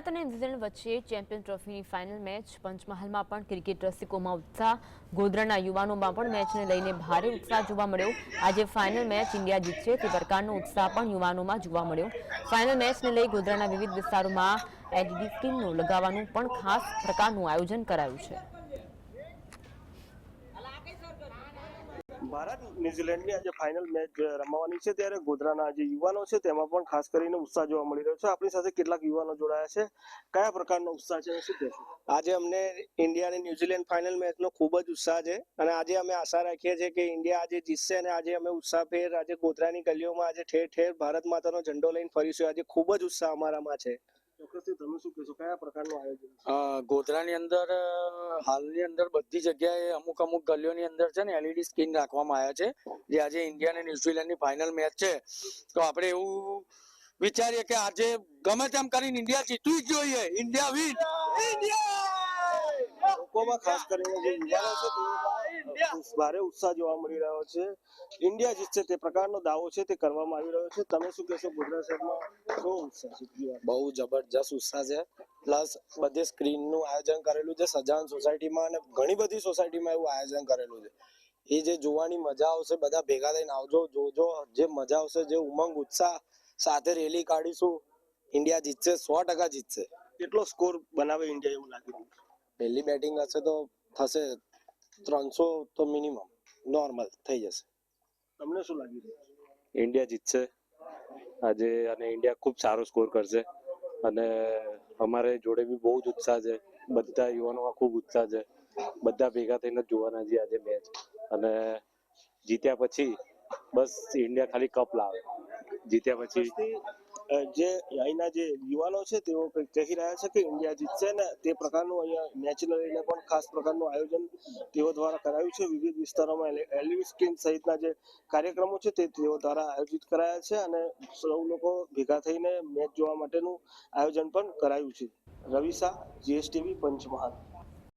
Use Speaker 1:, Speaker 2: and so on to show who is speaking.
Speaker 1: ભારત અને ન્યૂઝીલેન્ડ વચ્ચે ચેમ્પિયન ટ્રોફીની ફાઇનલ મેચ પંચમહાલમાં પણ ક્રિકેટ રસિકોમાં ઉત્સાહ. ગોધરાના યુવાનોમાં પણ મેચને લઈને ભારે ઉત્સાહ જોવા મળ્યો. આજે ફાઇનલ મેચ ઇન્ડિયા જીતશે તે પ્રકારનો ઉત્સાહ પણ યુવાનોમાં જોવા મળ્યો. ફાઇનલ મેચને લઈ ગોધરાના વિવિધ વિસ્તારોમાં એલઈડી સ્ક્રીનનો લગાવવાનું પણ ખાસ પ્રકારનું આયોજન કરાયું છે.
Speaker 2: ભારત ન્યુઝીલેન્ડની આજે ફાઇનલ મેચ રમવાની છે ત્યારે ગોધરાના જે યુવાનો છે તેમાં પણ ખાસ કરીને ઉત્સાહ જોવા મળી રહ્યો છે. આપણી સાથે કેટલાક યુવાનો જોડાયા છે. કયા પ્રકારનો ઉત્સાહ છે શું કહેશો?
Speaker 3: આજે અમને ઇન્ડિયા અને ન્યુઝીલેન્ડ ફાઇનલ મેચનો ખૂબ જ ઉત્સાહ છે અને આજે અમે આશા રાખીએ છીએ કે ઇન્ડિયા આજે જીતશે અને આજે અમે ઉત્સાહભેર આજે ગોધરાની ગલીઓમાં આજે ઠેર ઠેર ભારત માતાનો ઝંડો લઈને ફરીશું. આજે ખૂબ જ ઉત્સાહ અમારામાં છે.
Speaker 2: ચોક્કસથી તમે શું કહેશો? કયા પ્રકારનું આયોજન
Speaker 4: ગોધરાની અંદર હાલની અંદર બધી જગ્યાએ અમુક અમુક ગલીઓની અંદર છે ને એલઈડી સ્ક્રીન રાખવામાં આવ્યા છે. જે આજે ઇન્ડિયા અને ન્યુઝીલેન્ડની ફાઇનલ મેચ છે. તો આપણે એવું વિચારીએ કે આજે ગમે તેમ કરીને ઇન્ડિયા જીતવી જ જોઈએ. ઇન્ડિયા વિન
Speaker 2: લોકોમાં ખાસ કરીને જે યુવાનો છે તેઓમાં ભારે ઉત્સાહ જોવા મળી રહ્યો છે. ઇન્ડિયા જીતશે તે પ્રકારનો દાવો છે તે કરવામાં આવી રહ્યો છે. તમે શું કહેશો ગુજરાત શહેરમાં? બહુ ઉત્સાહ છે
Speaker 3: બહુ જબરજસ્ત ઉત્સાહ છે. પ્લસ બધે સ્ક્રીનનું આયોજન કરેલું છે સજાન સોસાયટીમાં અને ઘણી બધી સોસાયટીમાં એવું આયોજન કરેલું છે. એ જે જોવાની મજા આવશે બધા ભેગા થઈને આવજો જોજો. જે મજા આવશે જે ઉમંગ ઉત્સાહ સાથે રેલી કાઢીશું ઇન્ડિયા જીતશે સો ટકા જીતશે.
Speaker 2: કેટલો સ્કોર બનાવે ઇન્ડિયા એવું લાગી રહ્યું છે
Speaker 3: પહેલી બેટિંગ હશે તો થશે ત્રણસો તો મિનિમમ નોર્મલ થઈ જશે.
Speaker 2: તમને શું લાગી રહ્યું
Speaker 5: ઇન્ડિયા જીતશે. આજે અને ઇન્ડિયા ખૂબ સારો સ્કોર કરશે. અને અમારે જોડે બી બહુ જ ઉત્સાહ છે. બધા યુવાનોમાં ખૂબ ઉત્સાહ છે. બધા ભેગા થઈને જ જોવાના છે આજે મેચ અને જીત્યા પછી બસ ઇન્ડિયા ખાલી કપ લાવે. જીત્યા પછી
Speaker 2: જે અહીંના જે યુવાનો છે, તેઓ કંઈક કહી રહ્યા છે કે ઇન્ડિયા જીતશે ને તે પ્રકારનું અહીંયા નેચરલીને પણ ખાસ પ્રકારનું આયોજન તેઓ દ્વારા કરાયું છે. વિવિધ વિસ્તારોમાં એલવી સ્કીન સહિતના જે કાર્યક્રમો છે, તે તેઓ દ્વારા આયોજિત કરાયા છે અને સૌ લોકો ભેગા થઈને મેચ જોવા માટેનું આયોજન પણ કરાયું છે. રવિ શાહ, જીએસટીવી પંચમહાલ.